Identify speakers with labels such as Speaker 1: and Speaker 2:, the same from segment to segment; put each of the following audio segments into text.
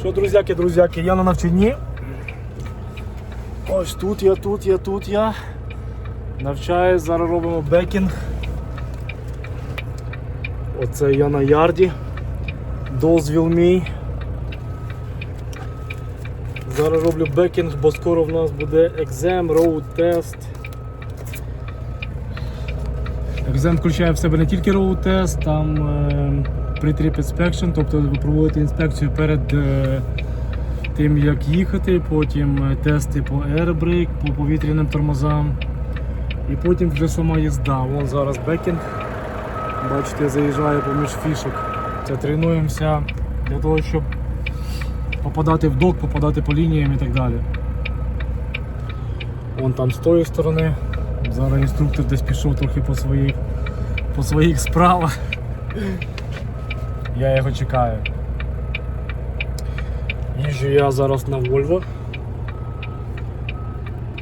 Speaker 1: Що, друзяки, друзяки, я на навчанні. Ось тут я, тут я, тут я. Навчаюсь, зараз робимо бекінг. Оце я на ярді. Дозвіл мій. Зараз роблю бекінг, бо скоро в нас буде екзем, роуд тест. Екзем включає в себе не тільки роуд тест, там е, pre-trip inspection, тобто ви проводите інспекцію перед е, тим, як їхати, потім е, тести по airbrake, по повітряним тормозам. І потім вже сама їзда. Вон зараз бекінг. Бачите, я заїжджаю поміж фішок. Це тренуємося для того, щоб попадати в док, попадати по лініям і так далі. Вон там з тої сторони. Зараз інструктор десь пішов трохи по своїх, по своїх справах. Я його чекаю. Їжджу я зараз на Volvo.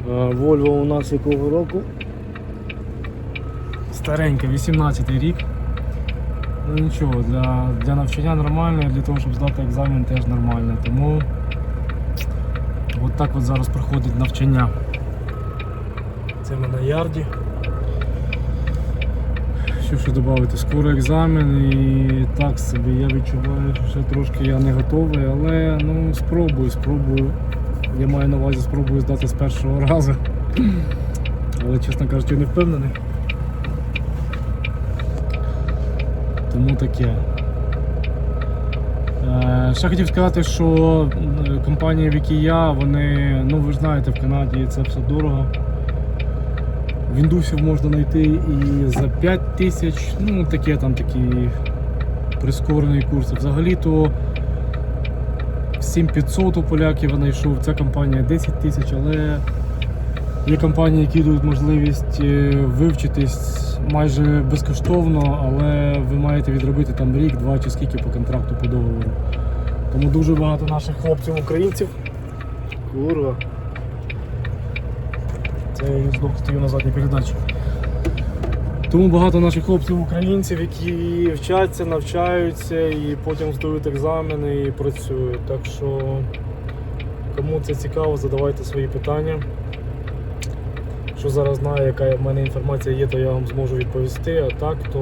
Speaker 1: Е, Volvo у нас якого року? Старенька, 18 рік. Ну нічого, для, для навчання нормально, для того, щоб здати екзамен теж нормально. Тому от так от зараз проходить навчання. Це ми на ярді. Що ще додати? Скоро екзамен і так собі я відчуваю, що трошки я не готовий, але ну спробую, спробую. Я маю на увазі спробую здати з першого разу. Але чесно кажучи, не впевнений. Тому таке. Е, Ще хотів сказати, що компанія, в якій я, вони, ну ви ж знаєте, в Канаді це все дорого. Віндусів можна знайти і за 5 тисяч, ну таке там такі прискорений курс. Взагалі-то 7500 у поляків я знайшов, ця компанія 10 тисяч, але є компанії, які дають можливість е, вивчитись майже безкоштовно, але ви маєте відробити там рік, два чи скільки по контракту по договору. Тому дуже багато наших хлопців українців. Курва. Це я їздок стою на задній передачі. Тому багато наших хлопців українців, які вчаться, навчаються і потім здають екзамени і працюють. Так що кому це цікаво, задавайте свої питання. Що зараз знаю, яка в мене інформація є, то я вам зможу відповісти. А так, то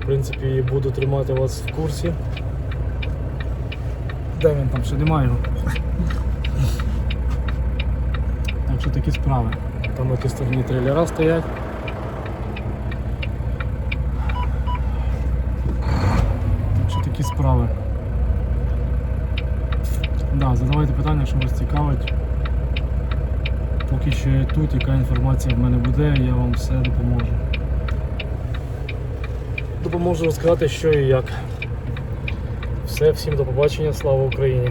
Speaker 1: в принципі буду тримати вас в курсі. Де він там ще немає? Так що такі справи. Там на тій стороні трейлера стоять. Так що такі справи. Да, задавайте питання, що вас цікавить. Поки що я тут, яка інформація в мене буде, я вам все допоможу. Допоможу розказати, що і як. Все, всім до побачення, слава Україні!